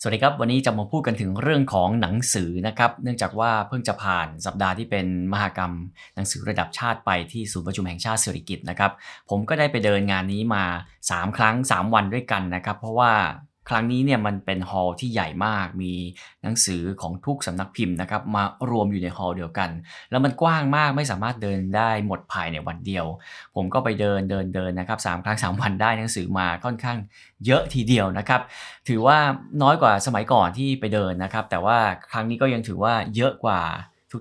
สวัสดีครับ วันนี้จะมาพูดกันถึงเรื่องของหนังสือนะครับ เนื่องจากว่าเพิ่งจะผ่านสัปดาห์ที่เป็นมหกรรม หนังสือระดับชาติไปที่ศูนย์ประชุมแห่งชาติเศรษฐกิจนะครับ ผมก็ได้ไปเดินงานนี้มา 3 ครั้ง 3 วันด้วยกันนะครับ เพราะว่า ครั้งนี้เนี่ยมันเป็นฮอลล์ที่ใหญ่มาก มีหนังสือของทุกสำนักพิมพ์นะครับมารวมอยู่ในฮอลล์เดียวกัน แล้วมันกว้างมากไม่สามารถเดินได้หมดภายในวันเดียว ผมก็ไปเดินเดินเดินนะครับสามครั้งสามวันได้หนังสือมาค่อนข้างเยอะทีเดียวนะครับถือว่าน้อยกว่าสมัยก่อนที่ไปเดินนะครับ แต่ว่าครั้งนี้ก็ยังถือว่าเยอะกว่า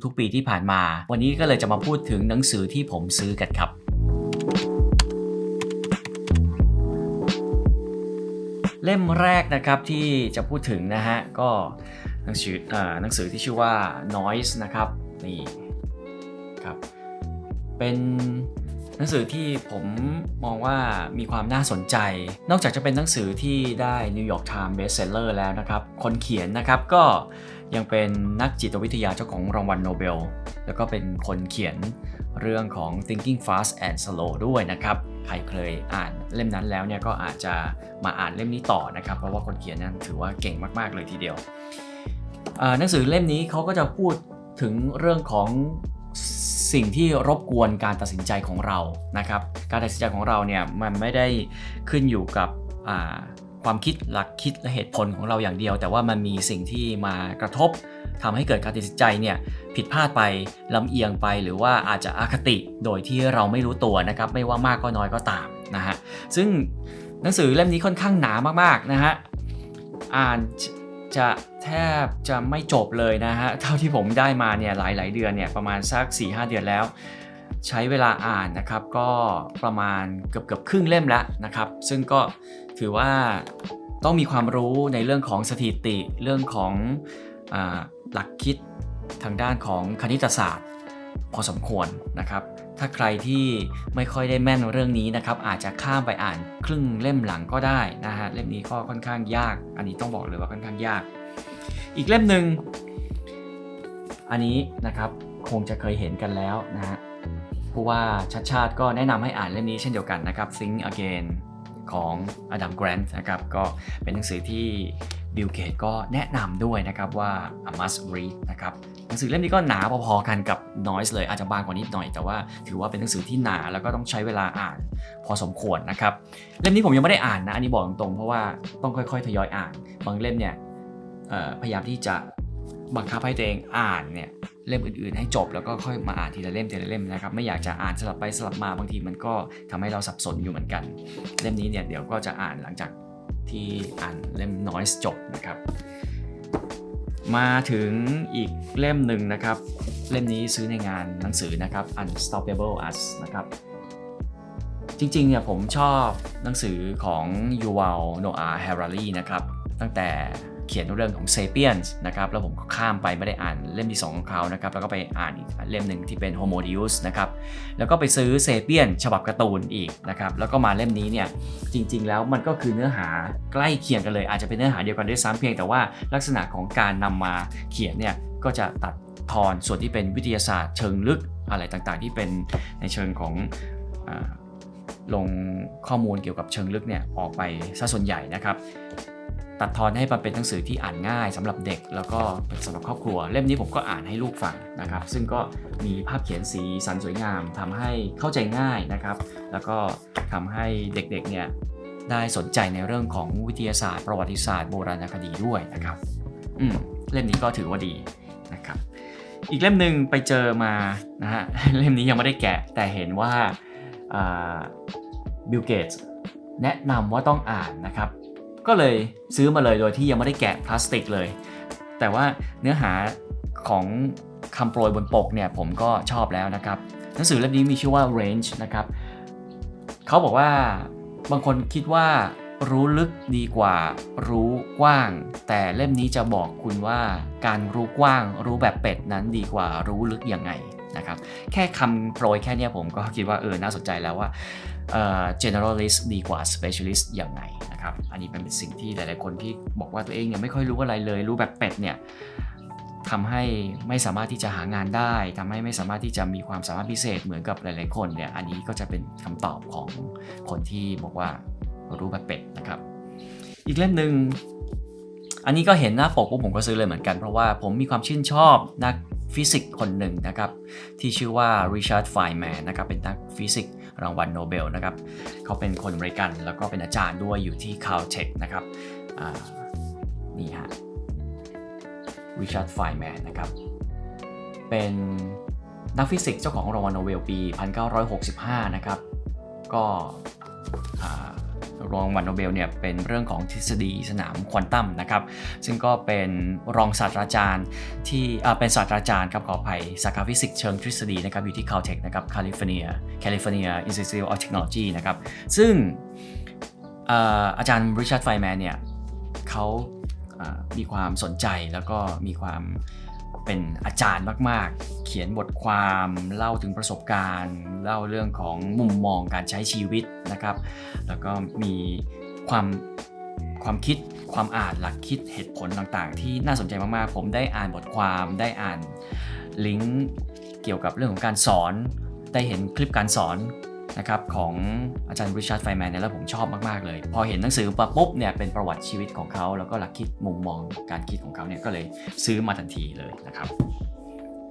ทุกๆ ปีที่ผ่านมา วันนี้ก็เลยจะมาพูดถึงหนังสือที่ผมซื้อกันครับ เล่มแรกนะครับที่จะพูดถึงนะฮะก็หนังสือหนังสือที่ชื่อว่า Noise นะครับนี่ครับเป็นหนังสือที่ผมมองว่ามีความน่าสนใจ นอกจากจะเป็นหนังสือที่ได้ New York Times Bestseller แล้วนะครับ คนเขียนนะครับก็ยังเป็นนักจิตวิทยาเจ้าของรางวัลโนเบล แล้วก็เป็นคนเขียนเรื่องของ Thinking Fast and Slow ด้วยนะครับ ใครเคยอ่านเล่มนั้นแล้วเนี่ยก็อาจจะมาอ่านเล่มนี้ต่อนะครับ เพราะว่าคนเขียนนั้นถือว่าเก่งมากๆเลยทีเดียวหนังสือเล่มนี้เขาก็จะพูดถึงเรื่องของสิ่งที่รบกวนการตัดสินใจของเรานะครับ การตัดสินใจของเราเนี่ยมันไม่ได้ขึ้นอยู่กับความคิดหลักคิดและเหตุผลของเราอย่างเดียว แต่ว่ามันมีสิ่งที่มากระทบทำให้เกิดการตัดสินใจเนี่ย ผิดพลาดไปลำเอียงไปหรือว่าอาจจะอคติโดยที่เราไม่รู้ตัวนะครับไม่ว่ามากก็น้อยก็ตามนะฮะซึ่งหนังสือเล่มนี้ค่อนข้างหนามากๆนะฮะอ่านจะแทบจะไม่จบเลยนะฮะเท่าที่ผมได้มาเนี่ยหลาย ๆ เดือนเนี่ยประมาณสัก 4-5 เดือนแล้ว ใช้เวลาอ่านนะครับก็ประมาณเกือบเกือบครึ่งเล่มแล้วนะครับ ซึ่งก็ถือว่าต้องมีความรู้ในเรื่องของสถิติเรื่องของอหลักคิด ทางด้านของคณิตศาสตร์ พอสมควรนะครับ ถ้าใครที่ไม่ค่อยได้แม่นเรื่องนี้นะครับ อาจจะข้ามไปอ่านครึ่งเล่มหลังก็ได้นะฮะเล่มนี้ก็ค่อนข้างยาก อันนี้ต้องบอกเลยว่าค่อนข้างยาก อีกเล่มหนึ่งอันนี้นะครับคงจะเคยเห็นกันแล้วนะฮะผู้ว่าชัดชาติก็แนะนำให้อ่านเล่มนี้เช่นเดียวกันนะครับ Think Again ของอดัมแกรนต์นะครับก็เป็นหนังสือที่ บิลเกตก็แนะนำด้วยนะครับว่า a must read นะครับหนังสือเล่มนี้ก็หนาพอๆกันกับ Noise เลยอาจจะบางกว่านิดหน่อย แต่ว่าถือว่าเป็นหนังสือที่หนาแล้วก็ต้องใช้เวลาอ่านพอสมควรนะครับเล่มนี้ผมยังไม่ได้อ่านนะอันนี้บอกตรงๆเพราะว่าต้องค่อยๆทยอยอ่าน บางเล่มเนี่ยพยายามที่จะบังคับให้ตัวเองอ่านเนี่ยเล่มอื่นๆให้จบแล้วก็ค่อยมาอ่านทีละเล่มทีละเล่มนะครับไม่อยากจะอ่านสลับไปสลับมาบางทีมันก็ทำให้เราสับสนอยู่เหมือนกัน เล่มนี้เนี่ยเดี๋ยวก็จะอ่านหลังจาก ที่อ่านเล่ม Noise จบนะครับ มาถึงอีกเล่มหนึ่งนะครับ เล่มนี้ซื้อในงานหนังสือนะครับ Unstoppable Us นะครับ จริงๆเนี่ยผมชอบหนังสือของ Yuval Noah Harari นะครับ ตั้งแต่ เขียนเรื่องของ Sapiens นะครับแล้วผมก็ข้ามไปไม่ได้อ่านเล่มที่ 2 ของเขานะครับแล้วก็ไปอ่านอีกเล่มหนึ่งที่เป็น Homo Deus นะครับแล้วก็ไปซื้อ Sapiens ฉบับการ์ตูนอีกนะครับแล้วก็มาเล่มนี้เนี่ยจริงๆแล้วมันก็คือเนื้อหาใกล้เคียงกันเลย อาจจะเป็นเนื้อหาเดียวกันด้วยซ้ำเพียงแต่ว่าลักษณะของการนำมาเขียนเนี่ยก็จะตัดทอนส่วนที่เป็นวิทยาศาสตร์เชิงลึกอะไรต่างๆ ที่เป็นในเชิงของอลงข้อมูลเกี่ยวกับเชิงลึกเนี่ยออกไปซะส่วนใหญ่นะครับ ตัดทอนให้มันเป็นหนังสือที่อ่านง่ายสำหรับเด็ก แล้วก็เป็นสำหรับครอบครัว เล่มนี้ผมก็อ่านให้ลูกฟังนะครับ ซึ่งก็มีภาพเขียนสีสันสวยงามทำให้เข้าใจง่ายนะครับ แล้วก็ทำให้เด็กๆเนี่ยได้สนใจในเรื่องของวิทยาศาสตร์ ประวัติศาสตร์โบราณคดีด้วยนะครับอืมเล่มนี้ก็ถือว่าดีนะครับ อีกเล่มหนึ่งไปเจอมานะฮะเล่มนี้ยังไม่ได้แกะแต่เห็นว่าบิลเกตแนะนำว่าต้องอ่านนะครับ ก็เลยซื้อมาเลยโดยที่ยังไม่ได้แกะพลาสติกเลย แต่ว่าเนื้อหาของคำโปรยบนปกเนี่ยผมก็ชอบแล้วนะครับหนังสือเล่มนี้มีชื่อว่า Range นะครับเขาบอกว่าบางคนคิดว่ารู้ลึกดีกว่ารู้กว้าง แต่เล่มนี้จะบอกคุณว่าการรู้กว้างรู้แบบเป็ดนั้นดีกว่ารู้ลึกยังไงนะครับ แค่คำโปรยแค่เนี้ยผมก็คิดว่าเออน่าสนใจแล้วว่า generalist ดีกว่า specialist ยังไงนะครับ อันนี้เป็นสิ่งที่หลายๆคนที่บอกว่าตัวเองเนี่ยไม่ค่อยรู้อะไรเลย รู้แบบเป็ดเนี่ยทำให้ไม่สามารถที่จะหางานได้ทำให้ไม่สามารถที่จะมีความสามารถพิเศษเหมือนกับหลาย ๆ คนเนี่ย อันนี้ก็จะเป็นคำตอบของคนที่บอกว่ารู้แบบเป็ดนะครับ อีกเล่มหนึ่งอันนี้ก็เห็นหน้าปกปุ๊บผมก็ซื้อเลยเหมือนกัน เพราะว่าผมมีความชื่นชอบนักฟิสิกส์คนหนึ่งนะครับ ที่ชื่อว่าริชาร์ดไฟแมนนะครับเป็นนักฟิสิกส์ รางวัลโนเบลนะครับเขาเป็นคนอเมริกันแล้วก็เป็นอาจารย์ด้วยอยู่ที่ Caltech นะครับนี่ฮะริชาร์ดไฟแมนนะครับเป็นนักฟิสิกส์เจ้าของรางวัลโนเบลปี 1965 นะครับ ก็ รางวัลโนเบลเนี่ยเป็นเรื่องของทฤษฎีสนามควอนตัมนะครับ ซึ่งก็เป็นรองศาสตราจารย์ที่เป็นศาสตราจารย์ครับขออภัยสาขาฟิสิกส์เชิงทฤษฎีนะครับอยู่ที่ Caltech นะครับ California California Institute of Technology นะครับ ซึ่งอาจารย์ริชาร์ดไฟแมนเนี่ยเขามีความสนใจแล้วก็มีความ เป็นอาจารย์มาก ๆ เขียนบทความเล่าถึงประสบการณ์ เล่าเรื่องของมุมมองการใช้ชีวิตนะครับ แล้วก็มีความความคิดความอ่านหลักคิดเหตุผลต่างๆ ที่น่าสนใจมาก ๆ ผมได้อ่านบทความได้อ่านลิงก์เกี่ยวกับเรื่องของการสอน ได้เห็นคลิปการสอน นะครับของอาจารย์ริชาร์ดไฟแมนเนี่ยแล้วผมชอบมากๆเลย พอเห็นหนังสือมาปุ๊บเนี่ยเป็นประวัติชีวิตของเขา แล้วก็หลักคิดมุมมองการคิดของเขาเนี่ยก็เลยซื้อมาทันทีเลยนะครับ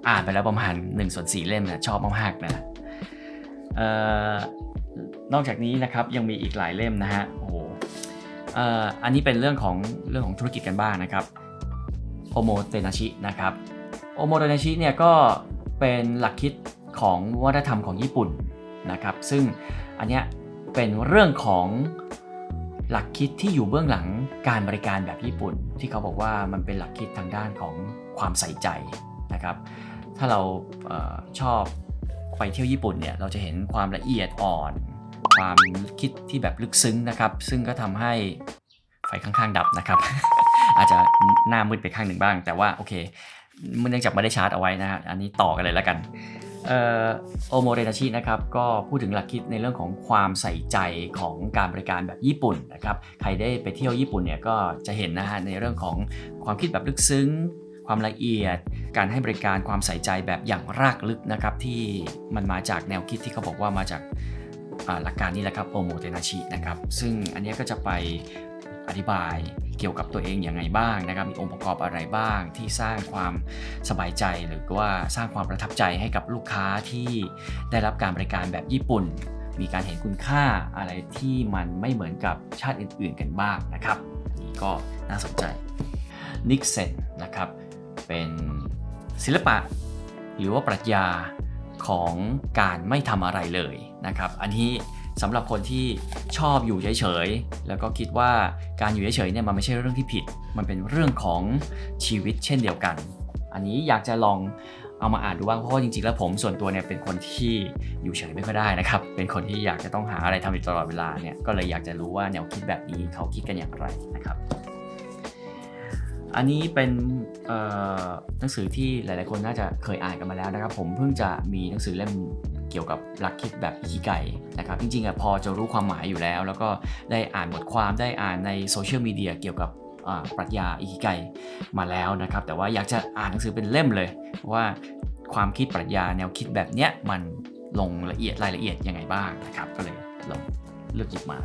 อ่านไปแล้วประมาณ1ส่วน4เล่มนะชอบมากๆนะออนอกจากนี้นะครับยังมีอีกหลายเล่มนะฮะโอ้โหเอ่ออันนี้เป็นเรื่องของเรื่องของธุรกิจกันบ้างนะครับโอโมเตนาชินะครับโอโมเตนาชิเนี่ยก็เป็นหลักคิดของวัฒนธรรมของญี่ปุ่น นะครับ ซึ่งอันเนี้ยเป็นเรื่องของหลักคิดที่อยู่เบื้องหลังการบริการแบบญี่ปุ่น ที่เขาบอกว่ามันเป็นหลักคิดทางด้านของความใส่ใจนะครับ ถ้าเราเออชอบไปเที่ยวญี่ปุ่นเนี่ยเราจะเห็นความละเอียดอ่อน ความคิดที่แบบลึกซึ้งนะครับ ซึ่งก็ทำให้ไฟข้างๆดับนะครับ อาจจะหน้ามืดไปข้างหนึ่งบ้าง แต่ว่าโอเคเนื่องจากไม่ได้ชาร์จเอาไว้นะฮะอันนี้ต่อกันเลยแล้วกัน โอโมเรนาชินะครับก็พูดถึงหลักคิดในเรื่องของความใส่ใจของการบริการแบบญี่ปุ่นนะครับใครได้ไปเที่ยวญี่ปุ่นเนี่ยก็จะเห็นนะฮะในเรื่องของความคิดแบบลึกซึ้ง ความละเอียด การให้บริการความใส่ใจแบบอย่างรากลึกนะครับที่มันมาจากแนวคิดที่เขาบอกว่ามาจากหลักการนี้แหละครับโอโมเตนาชินะครับซึ่งอันนี้ก็จะไปอธิบาย เกี่ยวกับตัวเองอย่างไงบ้างนะครับ มีองค์ประกอบอะไรบ้างที่สร้างความสบายใจหรือว่าสร้างความประทับใจให้กับลูกค้าที่ได้รับการบริการแบบญี่ปุ่น มีการเห็นคุณค่าอะไรที่มันไม่เหมือนกับชาติอื่น ๆ กันบ้างนะครับนนี่ก็น่าสนใจนิกเซนนะครับเป็นศิลปะหรือว่าปรัชญาของการไม่ทำอะไรเลยนะครับ อันนี้ สำหรับคนที่ชอบอยู่เฉยๆ แล้วก็คิดว่าการอยู่เฉยๆเนี่ยมันไม่ใช่เรื่องที่ผิด มันเป็นเรื่องของชีวิตเช่นเดียวกัน อันนี้อยากจะลองเอามาอ่านดูบ้างเพราะว่าจริงๆ แล้วผมส่วนตัวเนี่ยเป็นคนที่อยู่เฉยไม่ค่อยได้นะครับ เป็นคนที่อยากจะต้องหาอะไรทำอยู่ตลอดเวลาเนี่ยก็เลยอยากจะรู้ว่าแนวคิดแบบนี้เขาคิดกันอย่างไรนะครับอันนี้เป็นหนังสือที่หลาย ๆ คนน่าจะเคยอ่านกันมาแล้วนะครับ ผมเพิ่งจะมีหนังสือเล่ม เกี่ยวกับหลักคิดแบบอิคิไกนะครับจริงๆอะพอจะรู้ความหมายอยู่แล้ว แล้วก็ได้อ่านบทความได้อ่านในโซเชียลมีเดียเกี่ยวกับปรัชญาอิคิไกมาแล้วนะครับ แต่ว่าอยากจะอ่านหนังสือเป็นเล่มเลย ว่าความคิดปรัชญาแนวคิดแบบเนี้ยมันลงละเอียดรายละเอียดยังไงบ้างนะครับก็เลยลองเลือกหยิบมา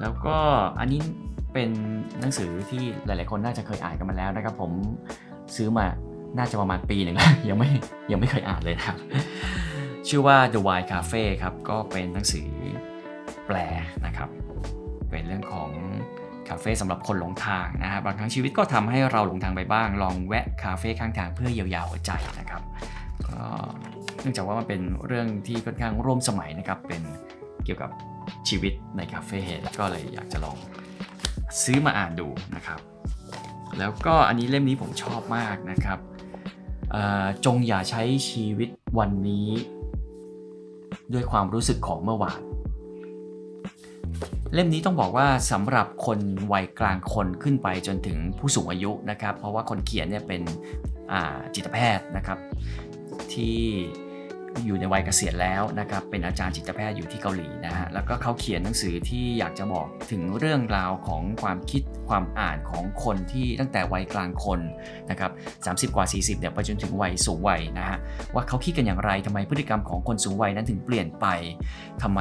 แล้วก็อันนี้เป็นหนังสือที่หลาย ๆ คนน่าจะเคยอ่านกันมาแล้วนะครับ ผมซื้อมาน่าจะประมาณปีหนึ่งแล้วยังไม่ยังไม่เคยอ่านเลยนะครับ ชื่อว่า The Wine Cafe ครับก็เป็นหนังสือแปลนะครับ เป็นเรื่องของคาเฟ่สำหรับคนหลงทางนะฮะบบางครั้งชีวิตก็ทำให้เราหลงทางไปบ้าง ลองแวะคาเฟ่ข้างทางเพื่อเยียวยาหัวใจนะครับก็เนื่องจากว่ามันเป็นเรื่องที่ค่อนข้างร่วมสมัยนะครับเป็นเกี่ยวกับชีวิตในคาเฟ่ก็เลยอยากจะลองซื้อมาอ่านดูนะครับ แล้วก็อันนี้เล่มนี้ผมชอบมากนะครับจงอย่าใช้ชีวิตวันนี้ ด้วยความรู้สึกของเมื่อวาน เล่มนี้ต้องบอกว่าสำหรับคนวัยกลางคนขึ้นไปจนถึงผู้สูงอายุนะครับ เพราะว่าคนเขียนเนี่ยเป็นจิตแพทย์นะครับ ที่ อยู่ในวัยเกษียณแล้วนะครับเป็นอาจารย์จิตแพทย์อยู่ที่เกาหลีนะฮะแล้วก็เขาเขียนหนังสือที่อยากจะบอกถึงเรื่องราวของความคิดความอ่านของคนที่ตั้งแต่วัยกลางคนนะครับ30 กว่า 40เนี่ยไปจนถึงวัยสูงวัยนะฮะว่าเขาคิดกันอย่างไรทำไมพฤติกรรมของคนสูงวัยนั้นถึงเปลี่ยนไปทำไม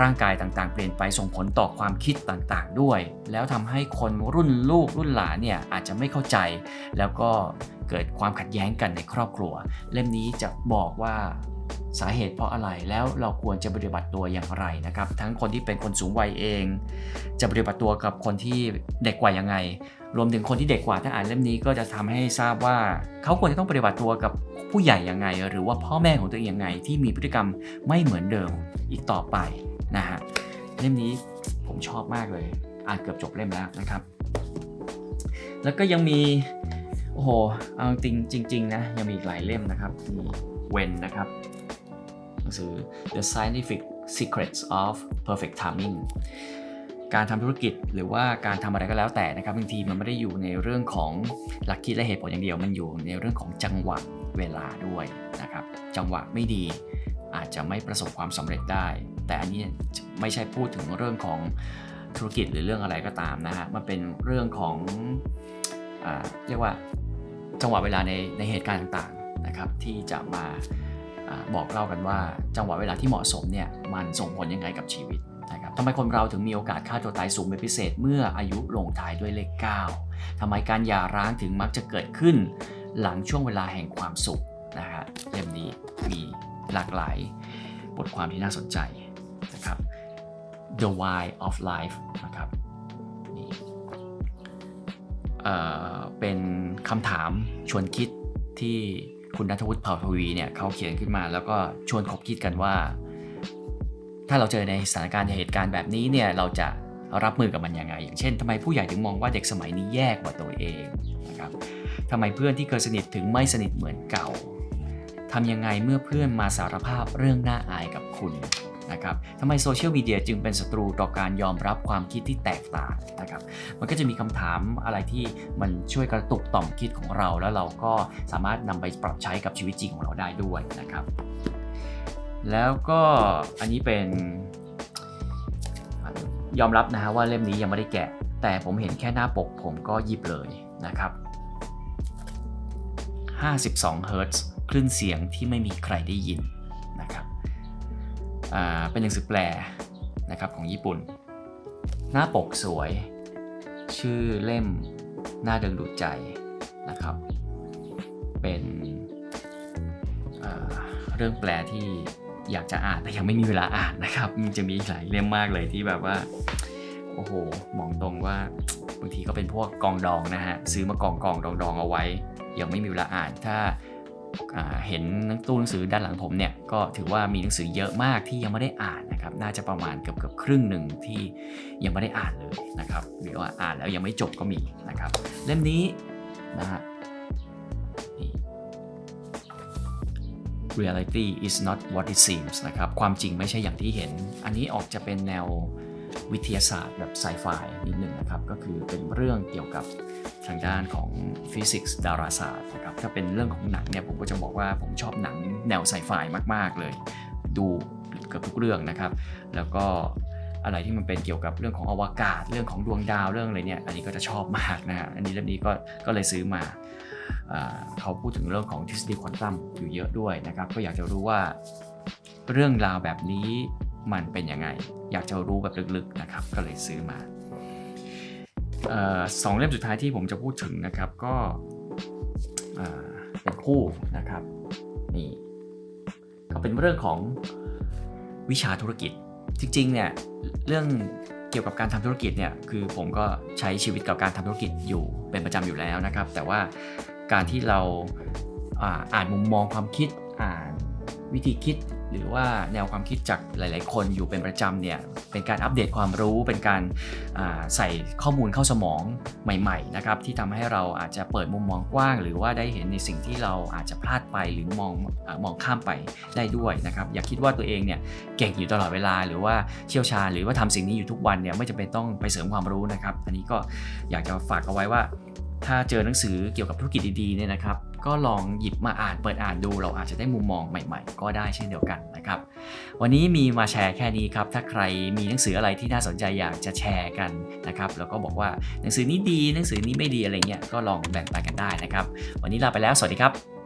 ร่างกายต่างๆ เปลี่ยนไปส่งผลต่อความคิดต่างๆ ด้วย แล้วทำให้คนรุ่นลูกรุ่นหลานเนี่ยอาจจะไม่เข้าใจ แล้วก็เกิดความขัดแย้งกันในครอบครัว เล่มนี้จะบอกว่า สาเหตุเพราะอะไรแล้วเราควรจะปฏิบัติตัวอย่างไรนะครับ ทั้งคนที่เป็นคนสูงวัยเอง จะปฏิบัติตัวกับคนที่เด็กกว่ายังไง รวมถึงคนที่เด็กกว่าถ้าอ่านเล่มนี้ก็จะทำให้ทราบว่า เขาควรจะต้องปฏิบัติตัวกับผู้ใหญ่ยังไง หรือว่าพ่อแม่ของตัวเองยังไง ที่มีพฤติกรรมไม่เหมือนเดิมอีกต่อไปนะฮะเล่มนี้ผมชอบมากเลยอ่านเกือบจบเล่มแล้วนะครับ แล้วก็ยังมีโอ้โหเอาจริงจริงๆนะยังมีอีกหลายเล่มนะครับมีเวนนะครับ งสือ The Scientific Secrets of Perfect Timing การทำธุรกิจหรือว่าการทำอะไรก็แล้วแต่นะครับบางทีมันไม่ได้อยู่ในเรื่องของหลักคิดและเหตุผลอย่างเดียว มันอยู่ในเรื่องของจังหวะเวลาด้วยนะครับจังหวะไม่ดีอาจจะไม่ประสบความสำเร็จได้ แต่อันนี้ไม่ใช่พูดถึงเรื่องของธุรกิจหรือเรื่องอะไรก็ตามนะฮะมันเป็นเรื่องของอเรียกว่าจังหวะเวลาในในเหตุการณ์ต่างๆนะครับที่จะมา บอกเล่ากันว่าจังหวะเวลาที่เหมาะสมเนี่ยมันส่งผลยังไงกับชีวิตนะครับทำไมคนเราถึงมีโอกาสฆ่าตัวตายสูงเป็นพิเศษเมื่ออายุลงท้ายด้วยเลข 9ทำไมการหย่าร้างถึงมักจะเกิดขึ้น หลังช่วงเวลาแห่งความสุขนะฮะเล่มนี้มีหลากหลายบทความที่น่าสนใจนะครับ The Why of Life นะครับนี่เเป็นคำถามชวนคิดที่ คุณนัทวุฒิเผ่าทวีเนี่ยเขาเขียนขึ้นมาแล้วก็ชวนคบคิดกันว่า ถ้าเราเจอในสถานการณ์เหตุการณ์แบบนี้เนี่ยเราจะรับมือกับมันยังไง อย่างเช่นทำไมผู้ใหญ่ถึงมองว่าเด็กสมัยนี้แยกกว่าตัวเองนะครับทำไมเพื่อนที่เคยสนิทถึงไม่สนิทเหมือนเก่าทำยังไงเมื่อเพื่อนมาสารภาพเรื่องน่าอายกับคุณ นะครับทำไมโซเชียลมีเดียจึงเป็นศัตรูต่อการยอมรับความคิดที่แตกต่างนะครับ มันก็จะมีคำถามอะไรที่มันช่วยกระตุกต่อมคิดของเรา แล้วเราก็สามารถนำไปปรับใช้กับชีวิตจริงของเราได้ด้วยนะครับ แล้วก็อันนี้เป็นยอมรับนะฮะว่าเล่มนี้ยังไม่ได้แกะ แต่ผมเห็นแค่หน้าปกผมก็หยิบเลยนะครับ 52เฮิรตซ์คลื่นเสียงที่ไม่มีใครได้ยิน เป็นหนังสือแปลนะครับของญี่ปุ่น หน้าปกสวย ชื่อเล่มน่าดึงดูดใจนะครับ เป็นเรื่องแปลที่อยากจะอ่านแต่ยังไม่มีเวลาอ่านนะครับมันจะมีหลายเล่มมากเลยที่แบบว่าโอ้โหมองตรงว่าบางทีก็เป็นพวกกองดองนะฮะซื้อมากองกองดองดองเอาไว้ ยังไม่มีเวลาอ่านถ้า เห็นตู้หนังสือด้านหลังผมเนี่ยก็ถือว่ามีหนังสือเยอะมากที่ยังไม่ได้อ่านนะครับน่าจะประมาณเกือบเกือบครึ่งหนึ่งที่ยังไม่ได้อ่านเลยนะครับหรือว่าอ่านแล้วยังไม่จบก็มีนะครับเล่มนี้นะฮะ reality is not what it seems นะครับ ความจริงไม่ใช่อย่างที่เห็น อันนี้ออกจะเป็นแนววิทยาศาสตร์แบบไซไฟนิดหนึ่งนะครับ ก็คือเป็นเรื่องเกี่ยวกับ ทางด้านของฟิสิกส์ดาราศาสตร์นะครับถ้าเป็นเรื่องของหนังเนี่ยผมก็จะบอกว่าผมชอบหนังแนวไซไฟมาก ๆ เลย ดูเกือบทุกเรื่องนะครับ แล้วก็อะไรที่มันเป็นเกี่ยวกับเรื่องของอวกาศ เรื่องของดวงดาวเรื่องอะไรเนี่ยอันนี้ก็จะชอบมากนะฮะอันนี้เล่มนี้ก็ก็เลยซื้อมาเขาพูดถึงเรื่องของทฤษฎีควอนตัมอยู่เยอะด้วยนะครับ ก็อยากจะรู้ว่าเรื่องราวแบบนี้มันเป็นยังไง อยากจะรู้แบบลึกๆนะครับ ก็เลยซื้อมา สองเล่มสุดท้ายที่ผมจะพูดถึงนะครับก็เป็นคู่นะครับนี่ก็เป็นเรื่องของวิชาธุรกิจจริงๆเนี่ยเรื่องเกี่ยวกับการทำธุรกิจเนี่ยคือผมก็ใช้ชีวิตกับการทำธุรกิจอยู่เป็นประจำอยู่แล้วนะครับ แต่ว่าการที่เราอ่านมุมมองความคิดอ่านวิธีคิด หรือว่าแนวความคิดจากหลาย ๆ คนอยู่เป็นประจำเนี่ยเป็นการอัปเดตความรู้เป็นการใส่ข้อมูลเข้าสมองใหม่ ๆ นะครับ ที่ทำให้เราอาจจะเปิดมุมมองกว้าง หรือว่าได้เห็นในสิ่งที่เราอาจจะพลาดไปหรือมองอมองข้ามไปได้ด้วยนะครับ อย่าคิดว่าตัวเองเนี่ยเก่งอยู่ตลอดเวลา หรือว่าเชี่ยวชาญหรือว่าทำสิ่งนี้อยู่ทุกวันเนี่ยไม่จำเป็นต้องไปเสริมความรู้นะครับ อันนี้ก็อยากจะฝากเอาไว้ว่า ถ้าเจอหนังสือเกี่ยวกับธุรกิจดีๆเนี่ยนะครับ ก็ลองหยิบมาอ่านเปิดอ่านดู เราอาจจะได้มุมมองใหม่ ๆ ก็ได้เช่นเดียวกันนะครับ วันนี้มีมาแชร์แค่นี้ครับ ถ้าใครมีหนังสืออะไรที่น่าสนใจอยากจะแชร์กันนะครับ แล้วก็บอกว่าหนังสือนี้ดีหนังสือนี้ไม่ดีอะไรเงี้ยก็ลองแบ่งปันกันได้นะครับ วันนี้ลาไปแล้วสวัสดีครับ